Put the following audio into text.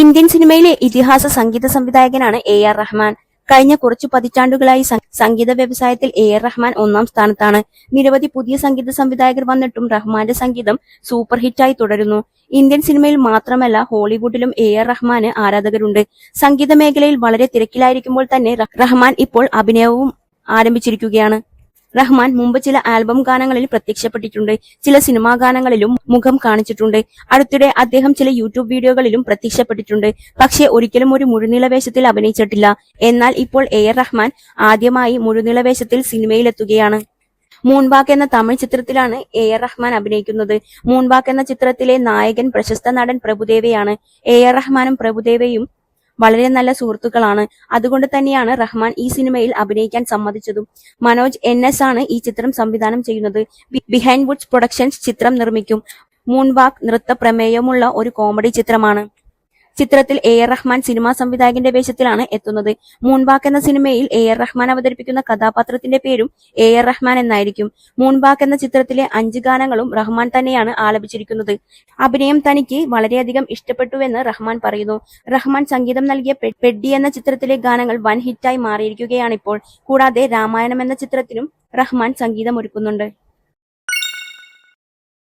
Indian സിനിമയിലെ ഇതിഹാസ സംഗീത സംവിധായകനാണ് എ ആർ റഹ്മാൻ. കഴിഞ്ഞ കുറച്ചു പതിറ്റാണ്ടുകളായി സംഗീത വ്യവസായത്തിൽ എ ആർ റഹ്മാൻ ഒന്നാം സ്ഥാനത്താണ്. നിരവധി പുതിയ സംഗീത സംവിധായകർ വന്നിട്ടും റഹ്മാന്റെ സംഗീതം സൂപ്പർ ഹിറ്റായി തുടരുന്നു. ഇന്ത്യൻ സിനിമയിൽ മാത്രമല്ല ഹോളിവുഡിലും എ ആർ റഹ്മാന് ആരാധകരുണ്ട്. സംഗീത മേഖലയിൽ വളരെ തിരക്കിലായിരിക്കുമ്പോൾ തന്നെ റഹ്മാൻ ഇപ്പോൾ അഭിനയവും ആരംഭിച്ചിരിക്കുകയാണ്. റഹ്മാൻ മുമ്പ് ചില ആൽബം ഗാനങ്ങളിൽ പ്രത്യക്ഷപ്പെട്ടിട്ടുണ്ട് ചില സിനിമാ ഗാനങ്ങളിലും മുഖം കാണിച്ചിട്ടുണ്ട്. അടുത്തിടെ അദ്ദേഹം ചില യൂട്യൂബ് വീഡിയോകളിലും പ്രത്യക്ഷപ്പെട്ടിട്ടുണ്ട്. പക്ഷേ ഒരിക്കലും ഒരു മുഴുനീള വേഷത്തിൽ അഭിനയിച്ചിട്ടില്ല. എന്നാൽ ഇപ്പോൾ എ ആർ റഹ്മാൻ ആദ്യമായി മുഴുനീള വേഷത്തിൽ സിനിമയിലെത്തുകയാണ്. മൂൺബാക്ക് എന്ന തമിഴ് ചിത്രത്തിലാണ് എ ആർ റഹ്മാൻ അഭിനയിക്കുന്നത്. മൂൺബാക്ക് എന്ന ചിത്രത്തിലെ നായകൻ പ്രശസ്ത നടൻ പ്രഭുദേവയാണ്. എ ആർ റഹ്മാനും പ്രഭുദേവയും വളരെ നല്ല സുഹൃത്തുക്കളാണ്. അതുകൊണ്ട് തന്നെയാണ് റഹ്മാൻ ഈ സിനിമയിൽ അഭിനയിക്കാൻ സമ്മതിച്ചതും. മനോജ് എൻ എസ് ആണ് ഈ ചിത്രം സംവിധാനം ചെയ്യുന്നത്. ബിഹൈൻഡ് വുഡ്സ് പ്രൊഡക്ഷൻസ് ചിത്രം നിർമ്മിക്കും. മൂൺവാക്ക് നൃത്ത പ്രമേയമുള്ള ഒരു കോമഡി ചിത്രമാണ്. ചിത്രത്തിൽ എ ആർ റഹ്മാൻ സിനിമാ സംവിധായകന്റെ വേഷത്തിലാണ് എത്തുന്നത്. മൂൺബാക്ക് എന്ന സിനിമയിൽ എ ആർ റഹ്മാൻ അവതരിപ്പിക്കുന്ന കഥാപാത്രത്തിന്റെ പേരും എ ആർ റഹ്മാൻ എന്നായിരിക്കും. മൂൺബാക്ക് എന്ന ചിത്രത്തിലെ അഞ്ച് ഗാനങ്ങളും റഹ്മാൻ തന്നെയാണ് ആലപിച്ചിരിക്കുന്നത്. അഭിനയം തനിക്ക് വളരെയധികം ഇഷ്ടപ്പെട്ടുവെന്ന് റഹ്മാൻ പറയുന്നു. റഹ്മാൻ സംഗീതം നൽകിയ പെഡ്ഡി എന്ന ചിത്രത്തിലെ ഗാനങ്ങൾ വൻ ഹിറ്റായി മാറിയിരിക്കുകയാണിപ്പോൾ. കൂടാതെ രാമായണം എന്ന ചിത്രത്തിനും റഹ്മാൻ സംഗീതമൊരുക്കുന്നുണ്ട്.